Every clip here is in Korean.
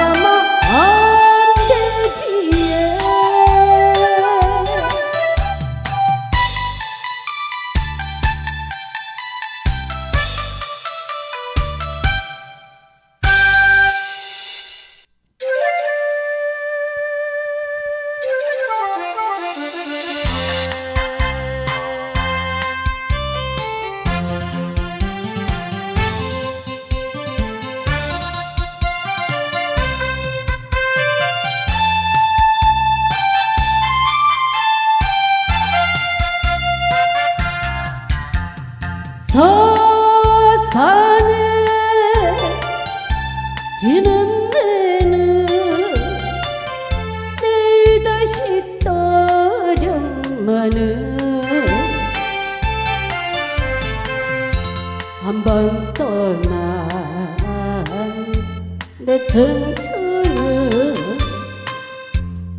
妈妈啊 지는 내는 내일 다시 떠령만은 한번 떠난 내 청춘은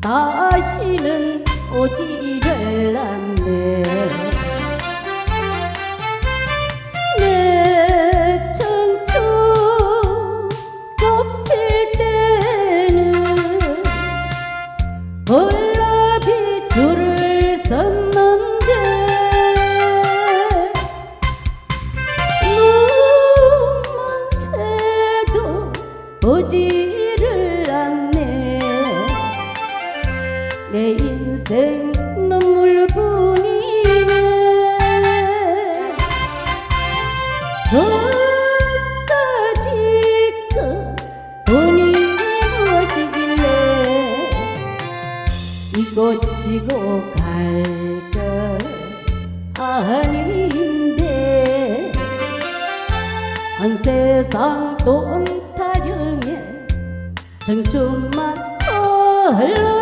다시는 오지를 않네. 세상 돈 타령에 정초만 흘러 어,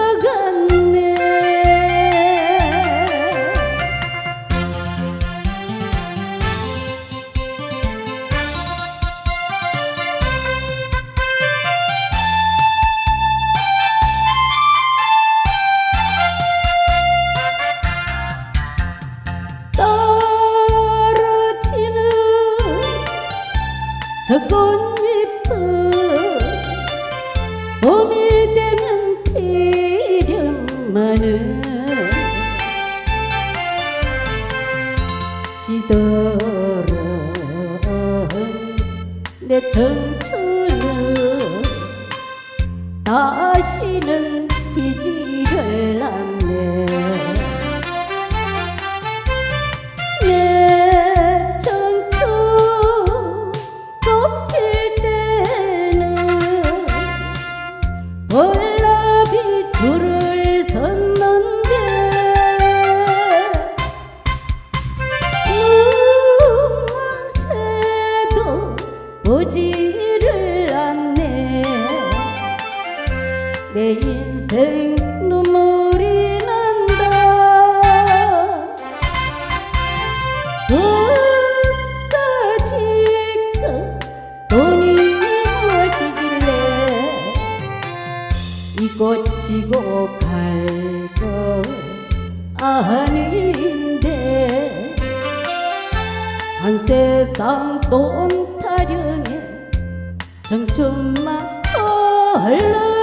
시들은 내 청춘은 다시는 피지를 않네. 내 인생 눈물이 난다. 어까지까? 돈이 무엇이길래? 이곳 지고 갈걸 아닌데. 한 세상 돈 타령에 정춘만 흘러 어,